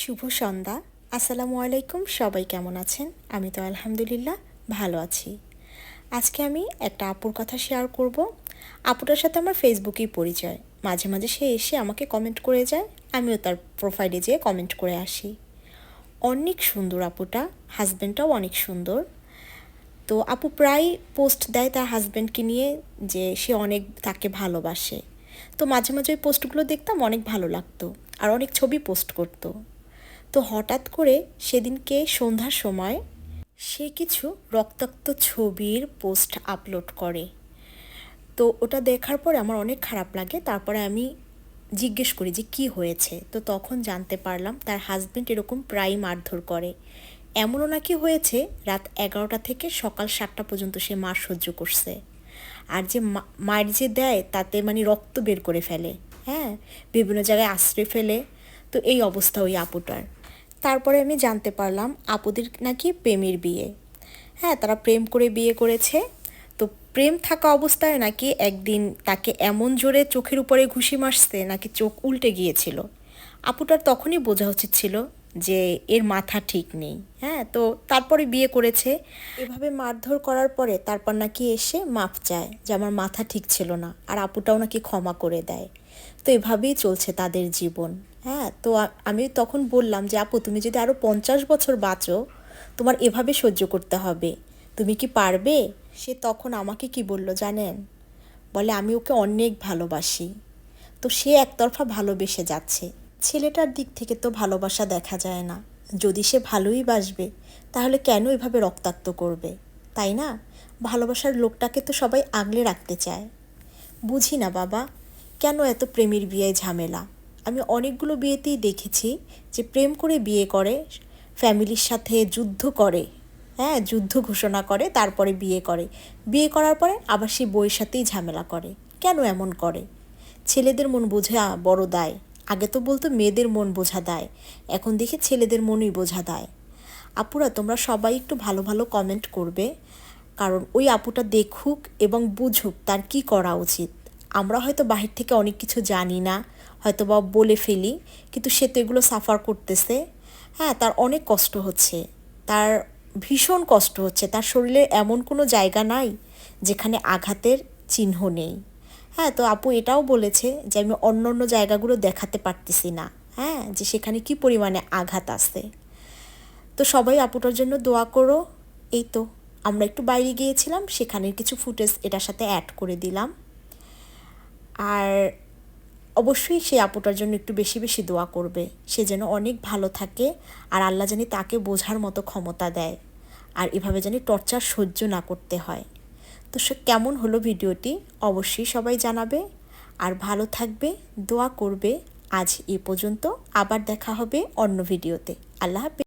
শুভ সন্ধ্যা। আসসালামু আলাইকুম, সবাই কেমন আছেন? আমি তো আলহামদুলিল্লাহ ভালো আছি। আজকে আমি একটা আপুর কথা শেয়ার করব। আপুটার সাথে আমার ফেসবুকেই পরিচয়। মাঝে মাঝে সে এসে আমাকে কমেন্ট করে যায়, আমিও তার প্রোফাইলে যেয়ে কমেন্ট করে আসি। অনেক সুন্দর আপুটা হাজব্যান্ডটাও অনেক সুন্দর। তো আপু প্রায় পোস্ট দেয় তার হাজব্যান্ডকে নিয়ে যে সে অনেক তাকে ভালোবাসে। তো মাঝে মাঝে ওই পোস্টগুলো দেখতাম অনেক ভালো লাগতো, আর অনেক ছবি পোস্ট করতো। তো হঠাৎ করে সেদিনকে সন্ধ্যার সময় সে কিছু রক্তাক্ত ছবির পোস্ট আপলোড করে। তো ওটা দেখার পরে আমার অনেক খারাপ লাগে, তারপরে আমি জিজ্ঞেস করি যে কি হয়েছে? তো তখন জানতে পারলাম তার হাজব্যান্ড এরকম প্রায় মারধর করে। এমনও নাকি হয়েছে, রাত এগারোটা থেকে সকাল সাতটা পর্যন্ত সে মার সহ্য করছে। আর যে মায়ের যে দেয়, তাতে মানে রক্ত বের করে ফেলে। হ্যাঁ বিভিন্ন জায়গায় আশ্রয় ফেলে। তো এই অবস্থা ওই আপুটার। তারপরে আমি জানতে পারলাম আপুদের নাকি প্রেমের বিয়ে। হ্যাঁ তারা প্রেম করে বিয়ে করেছে। তো প্রেম থাকা অবস্থায় নাকি একদিন তাকে এমন জোরে চোখের উপরে ঘুষি মারছে, নাকি চোখ উল্টে গিয়েছিল। আপুটার তখনই বোঝা উচিত ছিল যে এর মাথা ঠিক নেই হ্যাঁ? তো তারপরে বিয়ে করেছে। এভাবে মারধর করার পরে তারপর নাকি এসে মাপ চায় যে আমার মাথা ঠিক ছিল না আর আপুটাও নাকি ক্ষমা করে দেয়। তো এভাবেই চলছে তাদের জীবন হ্যাঁ? তো আমি তখন বললাম যে, আপু, তুমি যদি আরও পঞ্চাশ বছর বাঁচো, তোমার এভাবে সহ্য করতে হবে। তুমি কি পারবে? সে তখন আমাকে কি বলল জানেন? বলে, আমি ওকে অনেক ভালোবাসি। তো সে একতরফা ভালোবেসে যাচ্ছে। ছেলেটার দিক থেকে তো ভালোবাসা দেখা যায় না। যদি সে ভালোই বাসবে, তাহলে কেন এভাবে রক্তাক্ত করবে? তাই না? ভালোবাসার লোকটাকে তো সবাই আগলে রাখতে চায়। বুঝি না বাবা, কেন এত প্রেমের বিয়ে ঝামেলা? আমি অনেকগুলো বিয়েতেই দেখেছি যে প্রেম করে বিয়ে করে, ফ্যামিলির সাথে যুদ্ধ করে হ্যাঁ যুদ্ধ ঘোষণা করে, তারপরে বিয়ে করে। বিয়ে করার পরে আবার সেই বইয়ের সাথেই ঝামেলা করে। কেন এমন করে? ছেলেদের মন বোঝা বড় দায়। আগে তো বলতো মেয়েদের মন বোঝা দেয়, এখন দেখি ছেলেদের মনই বোঝা দেয়। আপুরা, তোমরা সবাই একটু ভালো ভালো কমেন্ট করবে, কারণ ওই আপুটা দেখুক এবং বুঝুক তার কি করা উচিত। আমরা হয়তো বাহির থেকে অনেক কিছু জানি না হয়তো বা বলে ফেলি, কিন্তু সে তো এগুলো সাফার করতেছে। হ্যাঁ তার অনেক কষ্ট হচ্ছে, তার ভীষণ কষ্ট হচ্ছে, তার শরীরে এমন কোনো জায়গা নাই যেখানে আঘাতের চিহ্ন নেই। হ্যাঁ তো আপু এটাও বলেছে যে আমি অন্য অন্য জায়গাগুলো দেখাতে পারতেছি না। হ্যাঁ যে সেখানে কি পরিমাণে আঘাত আসে তো সবাই আপুটার জন্য দোয়া করো। এই তো, আমরা একটু বাইরে গিয়েছিলাম, সেখানের কিছু ফুটেজ এটার সাথে অ্যাড করে দিলাম। আর অবশ্যই সেই আপুটার জন্য একটু বেশি বেশি দোয়া করবে। সে যেন অনেক ভালো থাকে আর আল্লাহ জানি তাকে বোঝার মতো ক্ষমতা দেয়। আর এভাবে জানি টর্চার সহ্য না করতে হয়। তো সে কেমন হলো ভিডিওটি অবশ্যই সবাই জানাবে। আর ভালো থাকবে, দোয়া করবে। আজ এ পর্যন্ত আবার দেখা হবে অন্য ভিডিওতে। আল্লাহ হাফিজ।